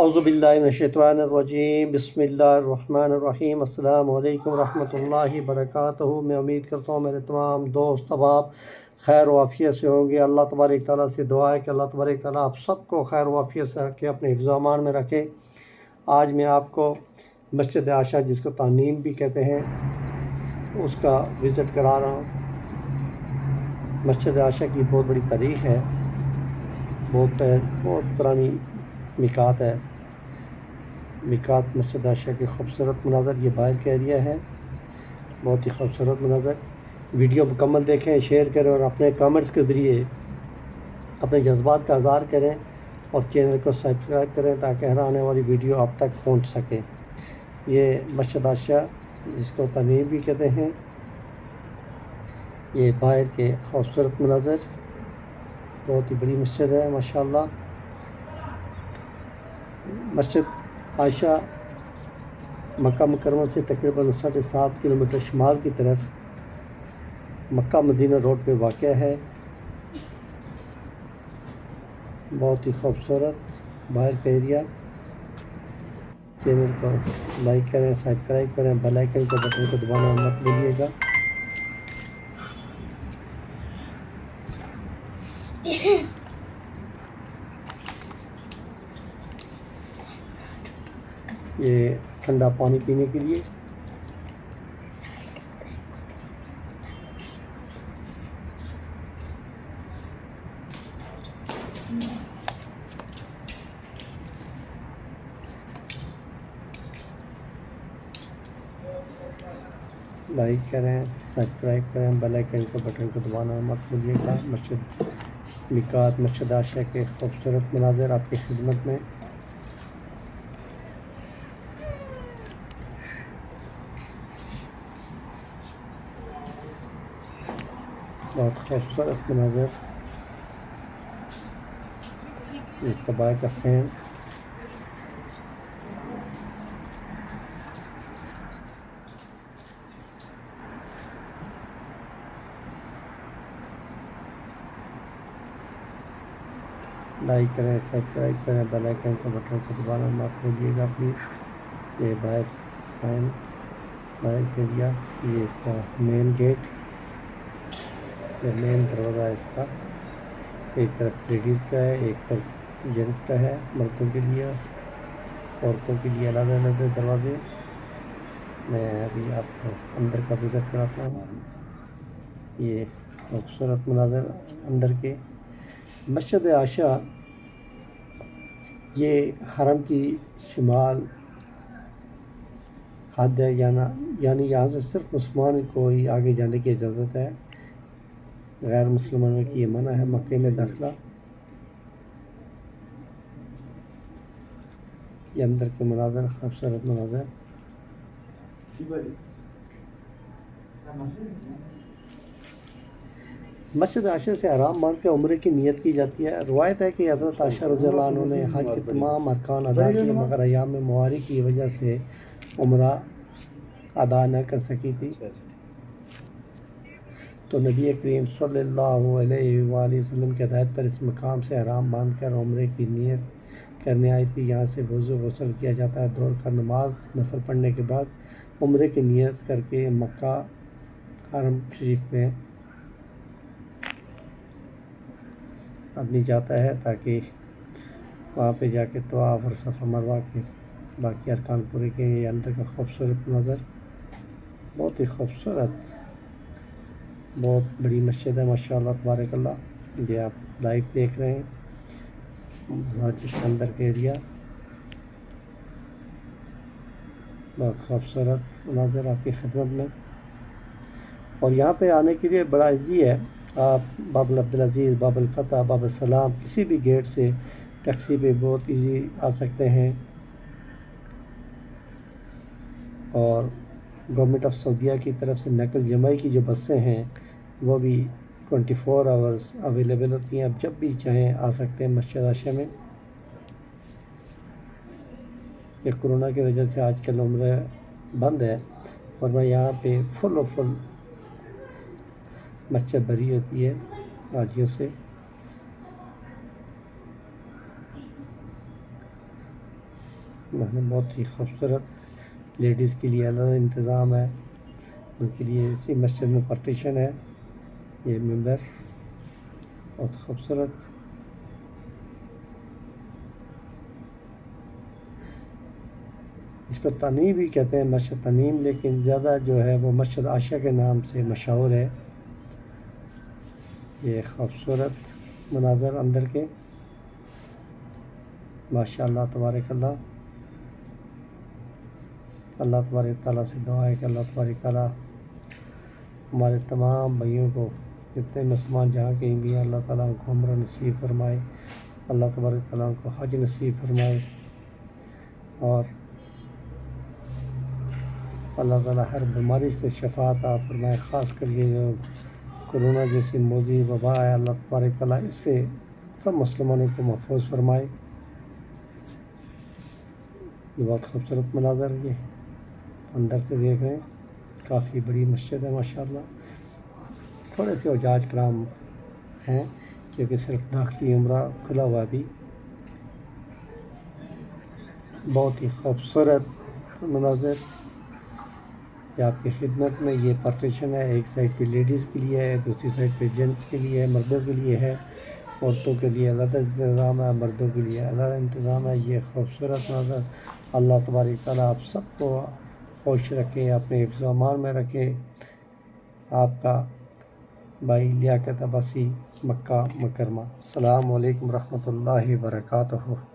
اعوذ باللہ من الشیطان الرجیم، بسم اللہ الرحمن الرحیم، السلام علیکم ورحمۃ اللہ وبرکاتہ۔ میں امید کرتا ہوں میرے تمام دوست، احباب خیر و عافیت سے ہوں گے۔ اللہ تبارک تعالیٰ سے دعا ہے کہ اللہ تبارک تعالیٰ آپ سب کو خیر و عافیت سے رکھے، اپنے حفظ و امان میں رکھے۔ آج میں آپ کو مسجد عاشہ جس کو تعلیم بھی کہتے ہیں، اس کا وزٹ کرا رہا ہوں۔ مسجد عاشہ کی بہت بڑی تاریخ ہے، بہت بہت پرانی مکات ہے۔ مکات مسجد عاشہ کے خوبصورت مناظر، یہ باہر کا ایریا ہے۔ بہت ہی خوبصورت مناظر۔ ویڈیو مکمل دیکھیں، شیئر کریں اور اپنے کامنٹس کے ذریعے اپنے جذبات کا اظہار کریں اور چینل کو سبسکرائب کریں تاکہ ہر آنے والی ویڈیو آپ تک پہنچ سکے۔ یہ مسجد عاشہ جس کو تنیم بھی کہتے ہیں، یہ باہر کے خوبصورت مناظر۔ بہت ہی بڑی مسجد ہے، ماشاءاللہ۔ مسجد عائشہ مکہ مکرمہ سے تقریباً ساڑھے سات کلومیٹر شمال کی طرف مکہ مدینہ روڈ پہ واقع ہے۔ بہت ہی خوبصورت باہر کا ایریا چینل کو لائک کریں، سبسکرائب کریں، بیل آئکن کے بٹن کو دبانا مت بھولیے گا۔ یہ ٹھنڈا پانی پینے کے لیے۔ لائک کریں سبسکرائب کریں بیل آئکن کے بٹن کو دبانا مت بھولیے گا۔ مسجد نکات مسجد عاشہ کے خوبصورت مناظر آپ کی خدمت میں۔ بہت خوبصورت مناظر۔ اس کا باہر کا سین۔ لائک کریں، سبسکرائب کریں، بیل آئکن کے بٹن کو دبانا مت بھولیے گا، پلیز۔ یہ باہر سائن باہر کے دیا یہ اس کا مین گیٹ مین دروازہ ہے اس کا ایک طرف لیڈیز کا ہے، ایک طرف جینٹس کا ہے، مردوں کے لیے عورتوں کے لیے علیحدہ علیحدہ دروازے۔ میں ابھی آپ کو اندر کا وزٹ کراتا ہوں۔ یہ خوبصورت مناظر اندر کے۔ مسجد عاشہ یہ حرم کی شمال حد ہے یعنی یہاں سے صرف مسلمان کو ہی آگے جانے کی اجازت ہے۔ غیر مسلمانوں کی یہ منع ہے مکے میں داخلہ یہ اندر کے مناظر خوبصورت مناظر؟ مسجد عاشر سے آرام مان کے عمرے کی نیت کی جاتی ہے۔ روایت ہے کہ حضرت عاشر رضی اللہ عنہ نے حج کے تمام ارکان ادا کیے، مگر ایام میں مواری کی وجہ سے عمرہ ادا نہ کر سکی تھی۔ تو نبی کریم صلی اللہ علیہ وآلہ وسلم کے ہدایت پر اس مقام سے حرام باندھ کر عمرے کی نیت کرنے آئی تھی۔ یہاں سے وضو غسل کیا جاتا ہے۔ دور کا نماز نفل پڑھنے کے بعد عمرے کی نیت کر کے مکہ حرم شریف میں آدمی جاتا ہے تاکہ وہاں پہ جا کے طواف اور صفحہ مروا کے باقی ارکان پورے کے یہ اندر کا خوبصورت نظر بہت ہی خوبصورت بہت بڑی مسجد ہے ماشاء اللہ تبارک اللہ۔ یہ آپ لائیو دیکھ رہے ہیں۔ مساجد کے اندر کے ایریا بہت خوبصورت مناظر آپ کی خدمت میں۔ اور یہاں پہ آنے کے لیے بڑا ایزی ہے۔ آپ باب عبدالعزیز باب الفتح، باب السلام، کسی بھی گیٹ سے ٹیکسی پہ بہت ایزی آ سکتے ہیں۔ اور گورنمنٹ آف سعودیہ کی طرف سے نقل جمعی کی جو بسیں ہیں، وہ بھی ٹوئنٹی فور آورس اویلیبل ہوتی ہیں اب جب بھی چاہیں آ سکتے ہیں مسجد عاشہ میں۔ یہ کرونا کی وجہ سے آج کل عمرہ بند ہے اور میں یہاں پہ فل و فل مسجد بھری ہوتی ہے حاجیوں سے۔ بہت ہی خوبصورت لیڈیز کے لیے الگ انتظام ہے۔ ان کے لیے اسی مسجد میں پارٹیشن ہے۔ یہ ممبر بہت خوبصورت۔ اس کو تنیم بھی کہتے ہیں، مسجد تنیم لیکن زیادہ جو ہے وہ مسجد عاشق کے نام سے مشہور ہے۔ یہ خوبصورت مناظر اندر کے۔ ماشاء اللہ تبارک اللہ۔ اللہ تبارک تعالیٰ سے دعا ہے کہ اللہ تبارک تعالیٰ ہمارے تمام بھائیوں کو جتنے مسلمان جہاں کہیں بھی ہیں، اللہ تعالیٰ ان کو عمر نصیب فرمائے، اللہ تبارک تعالیٰ ان کو حج نصیب فرمائے اور اللہ تعالیٰ ہر بیماری سے شفا عطا فرمائے، خاص کر یہ جو کرونا جیسی موضوع وبا ہے، اللہ تبارک تعالیٰ اس سے سب مسلمانوں کو محفوظ فرمائے۔ یہ بہت خوبصورت مناظر یہ اندر سے دیکھ رہے ہیں۔ کافی بڑی مسجد ہے، ماشاءاللہ۔ تھوڑے سے اجاج کرام ہیں، کیونکہ صرف داخلی عمرہ کھلا ہوا بھی بہت ہی خوبصورت مناظر۔ یہ آپ کی خدمت میں یہ پارٹیشن ہے، ایک سائڈ پہ لیڈیز کے لیے ہے، دوسری سائڈ پہ جینٹس کے لیے ہے، مردوں کے لیے ہے۔ عورتوں کے لیے علیحدہ انتظام ہے، مردوں کے لیے علیحدہ انتظام ہے۔ یہ خوبصورت نظر اللہ تبارک تعالیٰ آپ سب کو خوش رکھے اپنے حفظ و امان میں رکھے آپ کا بھائی لیاقت عباسی مکہ مکرمہ۔ السلام علیکم ورحمۃ اللہ وبرکاتہ۔